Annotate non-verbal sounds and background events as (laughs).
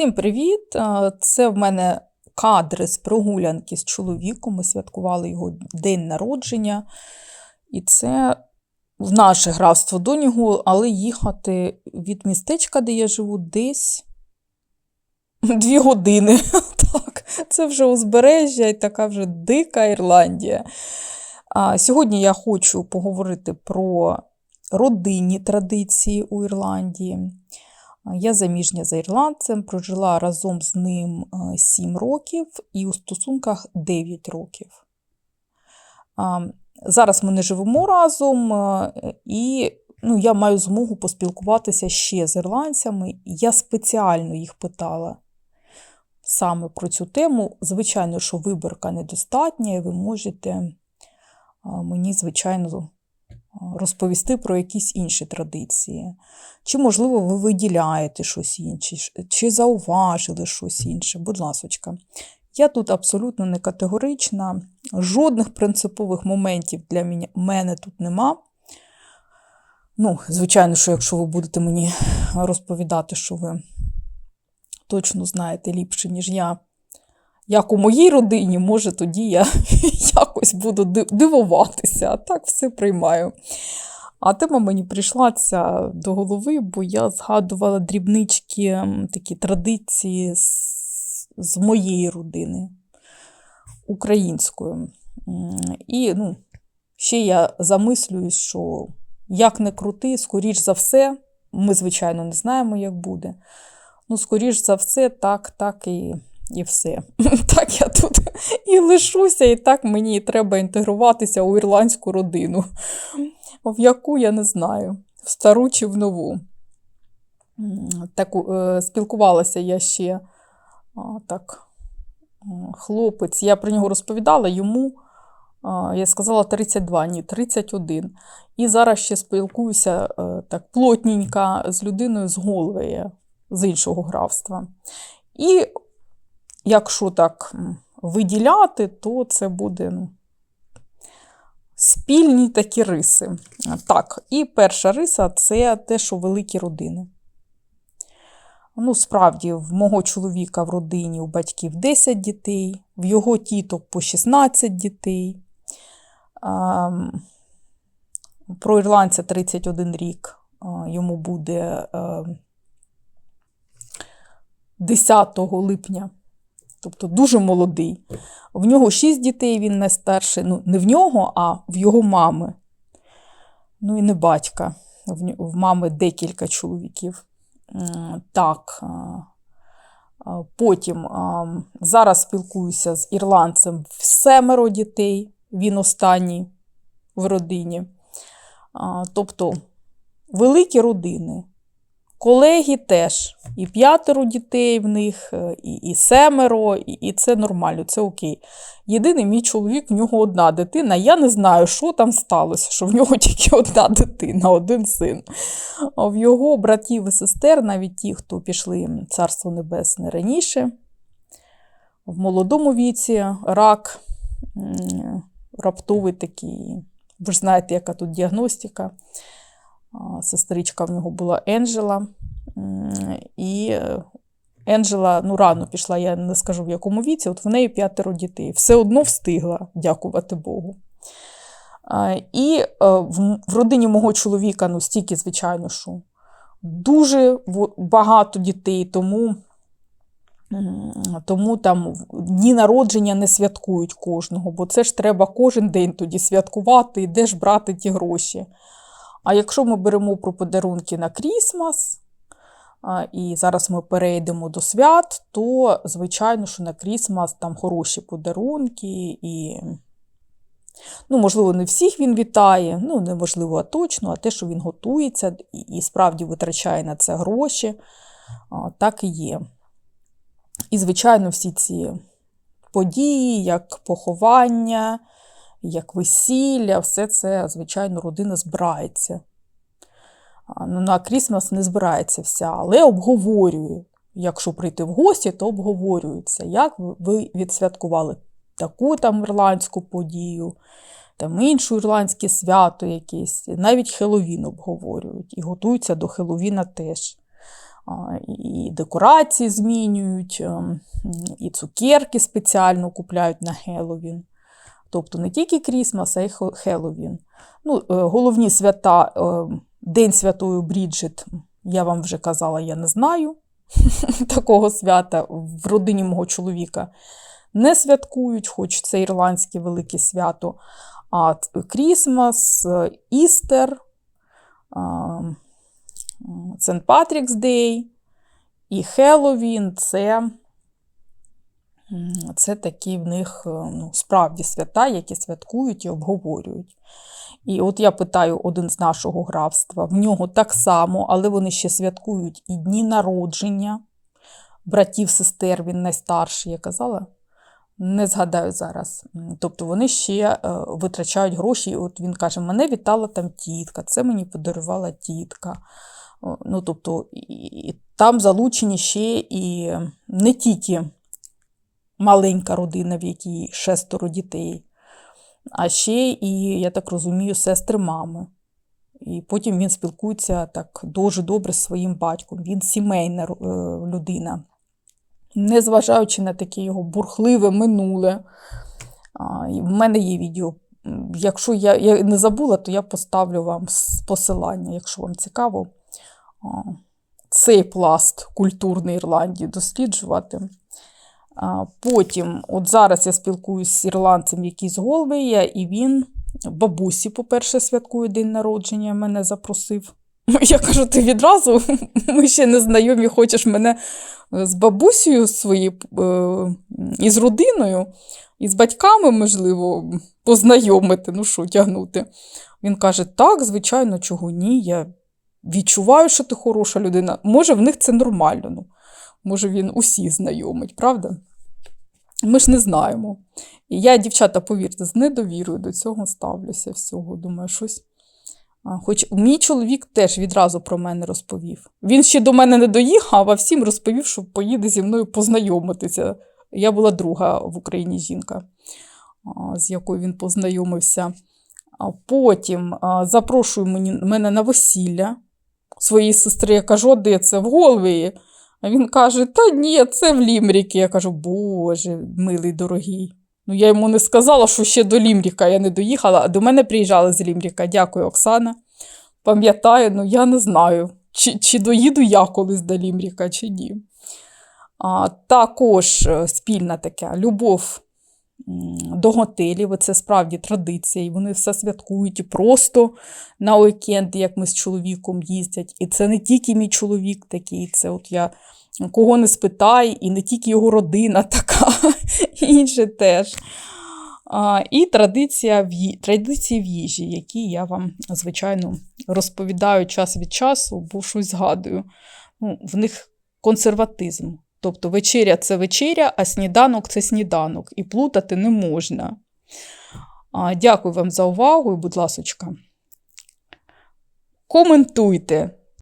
Всім привіт! Це в мене кадри з прогулянки з чоловіком. Ми святкували його день народження. І це в наше графство нього, але їхати від містечка, де я живу, десь (laughs) дві години. (laughs) Так, це вже узбережжя і така вже дика Ірландія. Сьогодні я хочу поговорити про родинні традиції у Ірландії. Я заміжня за ірландцем, прожила разом з ним 7 років і у стосунках 9 років. Зараз ми не живемо разом, і ну, я маю змогу поспілкуватися ще з ірландцями. Я спеціально їх питала саме про цю тему. Звичайно, що виборка недостатня, і ви можете мені, звичайно, розповісти про якісь інші традиції. Чи, можливо, ви виділяєте щось інше, чи зауважили щось інше, будь ласочка. Я тут абсолютно не категорична, жодних принципових моментів для мене тут нема. Ну, звичайно, що якщо ви будете мені розповідати, що ви точно знаєте ліпше, ніж я, як у моїй родині, може, тоді я (laughs) якось буду дивуватися, а так все приймаю. А тема мені прийшла ця до голови, бо я згадувала дрібнички такі традиції з, з моєї родини українською. І ну, ще я замислююсь, що як не крути, скоріш за все, ми, звичайно, не знаємо, як буде. Ну, скоріш за все, так, так і і все. (laughs) Так я тут і лишуся, і так мені треба інтегруватися у ірландську родину, в яку я не знаю, в стару чи в нову. Так, е, Спілкувалася я ще так, хлопець, я про нього розповідала йому. Я сказала 32, ні, 31. І зараз ще спілкуюся е, так плотненько з людиною з Голвея, з іншого графства. І якщо так виділяти, то це буде ну, спільні такі риси. Так, і перша риса це те, що великі родини. Ну, справді, в мого чоловіка в родині у батьків 10 дітей, в його тіток по 16 дітей. Про ірландця 31 рік йому буде 10 липня тобто дуже молодий. В нього шість дітей, він найстарший. Ну, не в нього, а в його мами. Ну і не батька. В мами декілька чоловіків. Так. Потім зараз спілкуюся з ірландцем в семеро дітей, він останній в родині. Тобто великі родини. Колеги теж. І п'ятеро дітей в них, е, і і семеро, і, і це нормально, це окей. Єдиний мій чоловік, в нього одна дитина. Я не знаю, що там сталося, що в нього тільки одна дитина, один син. А в його братів і сестер, навіть ті, хто пішли в Царство Небесне раніше, в молодому віці рак, раптовий такий. Ви ж знаєте, яка тут діагностика. Сестричка в нього була Енджела. І Енджела ну, рано пішла, я не скажу в якому віці, от в неї п'ятеро дітей. Все одно встигла, дякувати Богу. І е, в родині мого чоловіка ну, стільки, звичайно, що дуже багато дітей, тому тому там дні народження не святкують кожного, бо це ж треба кожен день тоді святкувати і де ж брати ті гроші. А якщо ми беремо про подарунки на Крісмас, і зараз ми перейдемо до свят, то, звичайно, що на Крісмас там хороші подарунки, і, ну, можливо, не всіх він вітає, ну, неможливо, а точно, а те, що він готується і справді витрачає на це гроші, так і є. І, звичайно, всі ці події, як поховання, як весілля, все це, звичайно, родина збирається. Ну, На Крісмас не збирається вся, але обговорює. Якщо прийти в гості, то обговорюється, як ви відсвяткували таку там ірландську подію, там іншу ірландське свято якесь. Навіть Хеловін обговорюють і готуються до Хеловіна теж. І декорації змінюють, ем, і цукерки спеціально купляють на Хеллоуін. Тобто не тільки Крісмас, а й Хе- Хеллоуін. Ну, е, головні свята, е, День Святої Бріджит, я вам вже казала, я не знаю (laughs) такого свята в родині мого чоловіка. Не святкують, хоч це ірландське велике свято. А Крісмас, е, Істер, Сент Патрікс Дей і Хеллоуін це, це такі в них е, ну, справді свята, які святкують і обговорюють. І от я питаю один з нашого графства, в нього так само, але вони ще святкують і дні народження братів, сестер, він найстарший, я казала. Не згадаю зараз. Тобто вони ще е, витрачають гроші. От він каже: мене вітала там тітка, це мені подарувала тітка. Ну, тобто, і, і там залучені ще і не тільки маленька родина, в якій шестеро дітей, а ще і, я так розумію, сестри мами. І потім він спілкується так дуже добре з своїм батьком. Він сімейна е, людина. Незважаючи на таке його бурхливе минуле. В мене є відео. Якщо я, я не забула, то я поставлю вам посилання, якщо вам цікаво цей пласт культурної Ірландії досліджувати. Потім, от зараз я спілкуюсь з ірландцем, який з Голвея, і він бабусі, по-перше, святкує день народження, мене запросив. Я кажу, ти відразу, (laughs) ми ще не знайомі, хочеш мене з бабусею своєю е, і з родиною, і з батьками, можливо, познайомити, ну що, тягнути. Він каже: так, звичайно, чого ні. Я відчуваю, що ти хороша людина. Може, в них це нормально. Ну, може, він усі знайомить, правда? Ми ж не знаємо. І я, дівчата, повірте, з недовірою до цього ставлюся всього. Думаю, щось. Хоч мій чоловік теж відразу про мене розповів. Він ще до мене не доїхав, а всім розповів, що поїде зі мною познайомитися. Я була друга в Україні жінка, з якою він познайомився. Потім запрошує мене на весілля своєї сестри. Я кажу, «А де це? В Голвії. А він каже: Та ні, це в Лімріки. Я кажу, Боже, милий дорогий. Ну, я йому не сказала, що ще до Лімріка я не доїхала, а до мене приїжджали з Лімріка. Дякую, Оксана. Пам'ятаю, ну я не знаю, чи, чи доїду я колись до Лімріка, чи ні. А, також е, спільна така любов до готелів. Це справді традиція, і вони все святкують і просто на уікенди, як ми з чоловіком їздять. І це не тільки мій чоловік такий, це от я кого не спитай, і не тільки його родина (laughs) така, інше теж. А, і традиція в, традиції в їжі, які я вам, звичайно, розповідаю час від часу, бо щось згадую. Ну, в них консерватизм. Тобто вечеря це вечеря, а сніданок це сніданок. І плутати не можна. Дякую вам за увагу і, будь ласочка, коментуйте,